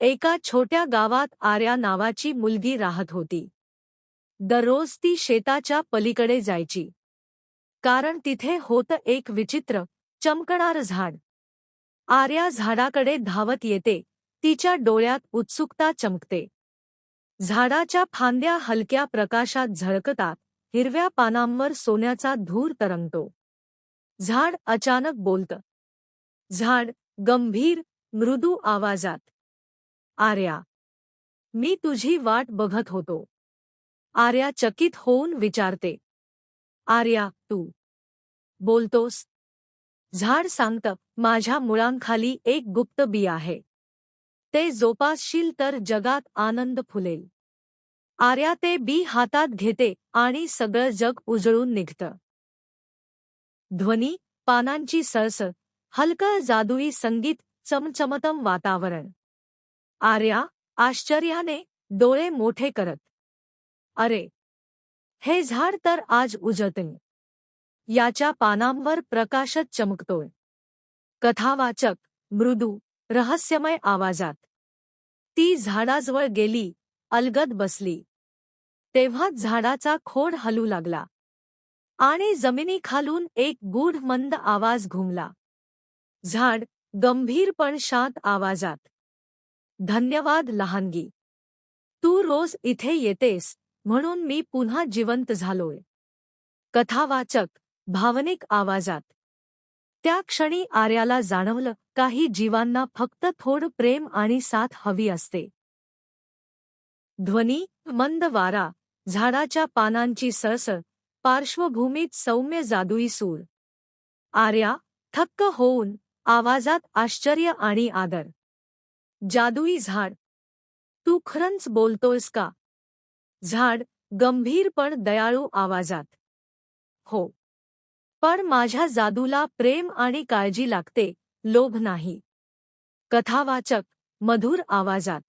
एका छोट्या गावात आर्या नावाची मुलगी राहत होती. दररोज ती शेताच्या पलीकडे जायची. कारण तिथे होतं एक विचित्र चमकणार झाड. आर्या झाडाकडे धावत येते तिच्या डोळ्यात उत्सुकता चमकते. झाडाच्या फांद्या हलक्या प्रकाशात झळकतात हिरव्या पानांवर सोन्याचा धूर तरंगतो. झाड अचानक बोलतं. झाड गंभीर मृदू आवाजात. आर्या मी तुझी वाट बघत होतो. आर्या चकित होऊन विचारते. आर्या तू बोलतोस? झाड सांगतं माझ्या मुळांखाली एक गुप्त बी आहे. ते जोपासशील तर जगात आनंद फुलेल. आर्या ते बी हातात घेते आणि सगळं जग उजळून निघतं. ध्वनी पानांची सळसळ हलकं जादुई संगीत चमचमतम वातावरण. आर्या आश्चर्याने डोळे मोठे करत. अरे हे झाड तर आज उजळते. याच्या पानांवर प्रकाशच चमकतोय. कथावाचक मृदू रहस्यमय आवाजात. ती झाडाजवळ गेली अलगद बसली. तेव्हाच झाडाचा खोड हलू लागला. आणि जमिनीखालून एक गूढ मंद आवाज घुमला. झाड गंभीर पण शांत आवाजात. धन्यवाद लहानगी. तू रोज इथे येतेस म्हणून मी पुन्हा जिवंत झालोय. कथावाचक भावनिक आवाजात. त्या क्षणी आर्याला जाणवलं काही जीवांना फक्त थोड प्रेम आणि साथ हवी असते. ध्वनी मंद वारा झाडाच्या पानांची सळसळ पार्श्वभूमीत सौम्य जादुई सूर. आर्या थक्क होऊन आवाजात आश्चर्य आणि आदर. जादुई झाड. तू खरंच बोलतोयस का? झाड गंभीर पण दयाळू आवाजात. हो. पण माझ्या जादूला प्रेम आणि काळजी लागते लोभ नाही. कथावाचक मधुर आवाजात.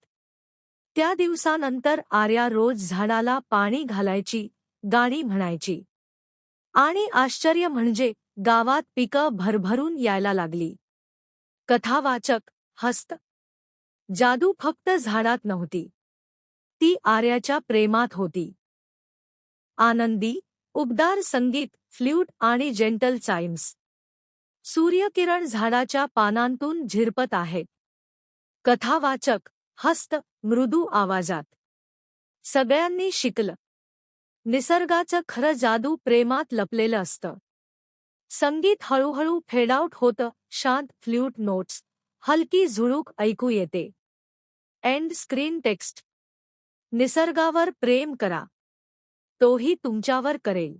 त्या दिवसानंतर आर्या रोज झाडाला पाणी घालायची गाणी म्हणायची. आणि आश्चर्य म्हणजे गावात पिकं भरभरून यायला लागली. कथावाचक हस्त जादू फक्त झाडात नव्हती. ती आर्याच्या प्रेमात होती. आनंदी उबदार संगीत फ्ल्यूट आणि जेंटल चाइम्स. सूर्यकिरण झाडाच्या पानांतून झिरपत आहेत. कथावाचक हस्त मृदू आवाजात. सगळ्यांनी शिकलं. निसर्गाचं खरं जादू प्रेमात लपलेलं असतं. संगीत हळूहळू फेडाऊट होतं शांत फ्ल्यूट नोट्स हलकी झुळूक ऐकू येते. End screen text. निसर्गावर प्रेम करा. तोही तुमच्यावर करेल.